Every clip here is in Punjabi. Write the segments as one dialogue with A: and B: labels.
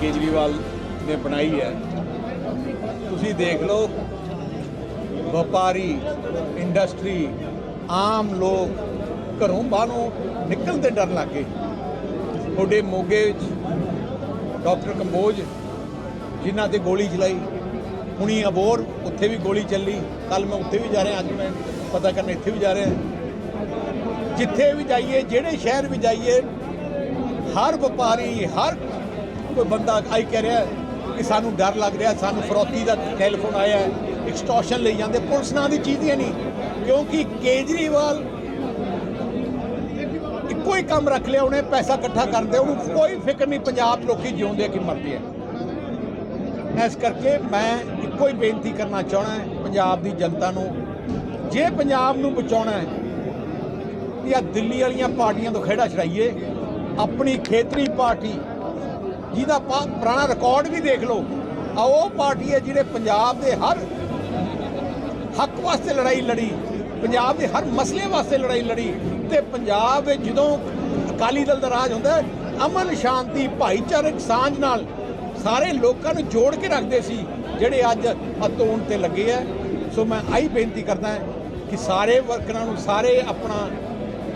A: ਕੇਜਰੀਵਾਲ ਨੇ ਬਣਾਈ ਹੈ। ਤੁਸੀਂ ਦੇਖ ਲਓ, ਵਪਾਰੀ ਇੰਡਸਟਰੀ ਆਮ ਲੋਕ ਘਰੋਂ ਬਾਹਰੋਂ ਨਿਕਲਣ ਤੇ ਡਰ ਲੱਗੇ ਤੁਹਾਡੇ ਮੋਗੇ ਵਿੱਚ ਡਾਕਟਰ ਕੰਬੋਜ, ਜਿਨ੍ਹਾਂ ਤੇ ਗੋਲੀ ਚਲਾਈ, ਹੁਣੀ ਅਬੋਰ, ਉੱਥੇ ਵੀ ਗੋਲੀ ਚੱਲੀ। ਕੱਲ ਮੈਂ ਉੱਥੇ ਵੀ ਜਾ ਰਿਹਾ, ਅੱਜ ਮੈਂ ਪਤਾ ਕਰਨ ਇੱਥੇ ਵੀ ਜਾ ਰਿਹਾ। ਜਿੱਥੇ ਵੀ ਜਾਈਏ, ਜਿਹੜੇ ਸ਼ਹਿਰ ਵੀ ਜਾਈਏ, ਹਰ ਵਪਾਰੀ, ਹਰ ਕੋਈ ਬੰਦਾ ਆਈ ਕਹਿ ਰਿਹਾ ਕਿ ਸਾਨੂੰ ਡਰ ਲੱਗ ਰਿਹਾ, ਸਾਨੂੰ ਫਰੋਤੀ ਦਾ ਟੈਲੀਫੋਨ ਆਇਆ ਹੈ ਐਕਸਟੋਰਸ਼ਨ ਲਈ ਜਾਂਦੇ। ਪੁਲਿਸ ਨਾਂ ਦੀ ਚੀਜ਼ ਹੀ ਨਹੀਂ, ਕਿਉਂਕਿ ਕੇਜਰੀਵਾਲ ਇੱਕੋ ਹੀ ਕੰਮ ਰੱਖ ਲਿਆ, ਉਹਨੇ ਪੈਸਾ ਇਕੱਠਾ ਕਰਦੇ ਉਹਨੂੰ ਕੋਈ ਫਿਕਰ ਨਹੀਂ, ਪੰਜਾਬ 'ਚ ਲੋਕੀ ਜਿਉਂਦੇ ਕਿ ਮਰਦੇ ਆ। ਇਸ ਕਰਕੇ ਮੈਂ ਇੱਕੋ ਹੀ ਬੇਨਤੀ ਕਰਨਾ ਚਾਹਣਾ ਪੰਜਾਬ ਦੀ ਜਨਤਾ ਨੂੰ, ਜੇ ਪੰਜਾਬ ਨੂੰ ਬਚਾਉਣਾ ਹੈ ਵੀ ਦਿੱਲੀ ਵਾਲੀਆਂ ਪਾਰਟੀਆਂ ਤੋਂ ਖੇੜਾ ਛੜਾਈਏ ਆਪਣੀ ਖੇਤਰੀ ਪਾਰਟੀ ਜਿਹਦਾ ਪਾ- ਪੁਰਾਣਾ ਰਿਕਾਰਡ ਵੀ ਦੇਖ ਲਓ। ਆ ਉਹ ਪਾਰਟੀ ਹੈ ਜਿਹੜੇ ਪੰਜਾਬ ਦੇ ਹਰ ਹੱਕ ਵਾਸਤੇ ਲੜਾਈ ਲੜੀ, ਪੰਜਾਬ ਦੇ ਹਰ ਮਸਲੇ ਵਾਸਤੇ ਲੜਾਈ ਲੜੀ ਤੇ ਪੰਜਾਬ ਵਿੱਚ ਜਦੋਂ ਅਕਾਲੀ ਦਲ ਦਾ ਰਾਜ ਹੁੰਦਾ ਅਮਨ ਸ਼ਾਂਤੀ ਭਾਈਚਾਰਕ ਸਾਂਝ ਨਾਲ ਸਾਰੇ ਲੋਕਾਂ ਨੂੰ ਜੋੜ ਕੇ ਰੱਖਦੇ ਸੀ, ਜਿਹੜੇ ਅੱਜ ਅਤੋਣ ਤੇ ਲੱਗੇ ਆ ਸੋ ਮੈਂ ਆਹੀ ਬੇਨਤੀ ਕਰਦਾ ਕਿ ਸਾਰੇ ਵਰਕਰਾਂ ਨੂੰ, ਸਾਰੇ ਆਪਣਾ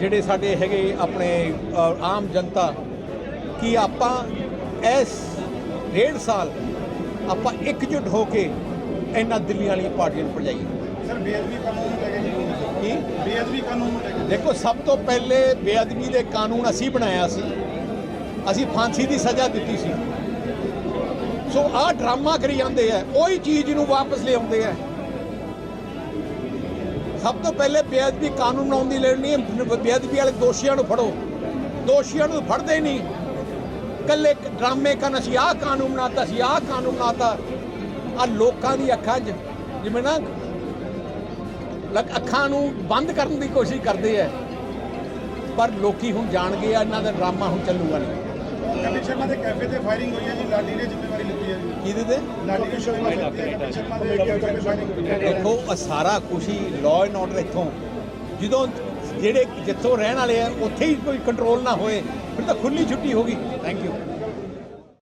A: ਜਿਹੜੇ ਸਾਡੇ ਹੈਗੇ ਆਪਣੇ ਆਮ ਜਨਤਾ, ਕਿ ਆਪਾਂ ਇਸ ਡੇਢ ਸਾਲ ਆਪਾਂ ਇਕਜੁੱਟ ਹੋ ਕੇ ਇਹਨਾਂ ਦਿੱਲੀ ਵਾਲੀਆਂ ਪਾਰਟੀਆਂ ਨੂੰ ਭਜਾਈਏ।
B: ਸਰ ਬੇਅਦਬੀ ਕਾਨੂੰਨ ਲੈ ਕੇ
A: ਕੀ?
B: ਬੇਅਦਬੀ ਕਾਨੂੰਨ ਲੈ ਕੇ।
A: ਦੇਖੋ ਸਭ ਤੋਂ ਪਹਿਲੇ ਬੇਅਦਬੀ ਦੇ ਕਾਨੂੰਨ ਅਸੀਂ ਬਣਾਇਆ ਸੀ। ਅਸੀਂ ਫਾਂਸੀ ਦੀ ਸਜ਼ਾ ਦਿੱਤੀ ਸੀ। ਸੋ ਆਹ ਡਰਾਮਾ ਕਰੀ ਜਾਂਦੇ ਆ ਉਹੀ ਚੀਜ਼ ਨੂੰ ਵਾਪਸ ਲਿਆਉਂਦੇ ਆ। ਸਭ ਤੋਂ ਪਹਿਲੇ ਬੇਅਦਬੀ ਕਾਨੂੰਨ ਬਣਾਉਣ ਦੀ ਲੋੜ ਨਹੀਂ ਹੈ ਬੇਅਦਬੀ ਵਾਲੇ ਦੋਸ਼ੀਆਂ ਨੂੰ ਫੜੋ। ਦੋਸ਼ੀਆਂ ਨੂੰ ਫੜਦੇ ਨਹੀਂ। ਕੱਲੇ ਡਰਾਮੇ ਕਰਨ ਅਸੀਂ ਆਹ ਕਾਨੂੰਨ ਬਣਾਤਾ ਸੀ ਆਹ ਕਾਨੂੰਨ ਬਣਾਤਾ। ਆ ਲੋਕਾਂ ਦੀ ਅੱਖਾਂ 'ਚ ਜਿਵੇਂ ਨਾ ਲੱਕ ਅੱਖਾਂ ਨੂੰ ਬੰਦ ਕਰਨ ਦੀ ਕੋਸ਼ਿਸ਼ ਕਰਦੇ ਆ। ਪਰ ਲੋਕੀ ਹੁਣ ਜਾਣ ਗਏ ਆ ਇਹਨਾਂ ਦਾ ਡਰਾਮਾ ਹੁਣ ਚੱਲੂਗਾ ਨਹੀਂ।
B: ਕਪਿਲ ਸ਼ਰਮਾ ਦੇ ਕੈਫੇ ਤੇ ਫਾਇਰਿੰਗ ਹੋਈ ਹੈ ਜੀ ਲਾਡੀ ਨੇ ਜ਼ਿੰਮੇਵਾਰੀ ਲਿੱਤੀ ਹੈ ਜੀ।
A: ਕਿਹਦੇ ਤੇ?
B: ਲਾਡੀ ਨੇ ਸ਼ਰਮਾ ਕਪਿਲ ਸ਼ਰਮਾ ਦੇ ਕੈਫੇ ਤੇ ਫਾਇਰਿੰਗ ਹੋਈ ਹੈ
A: ਦੇਖੋ ਸਾਰਾ ਕੁਛ ਹੀ ਲਾਅ ਐਂਡ ਆਰਡਰ ਇੱਥੋਂ। ਜਦੋਂ ਜਿਹੜੇ ਜਿੱਥੋਂ ਰਹਿਣ ਵਾਲੇ ਆ ਉੱਥੇ ਹੀ ਕੋਈ ਕੰਟਰੋਲ ਨਾ ਹੋਏ। ਫਿਰ ਤਾਂ ਖੁੱਲੀ ਛੁੱਟੀ ਹੋਗੀ ਥੈਂਕ ਯੂ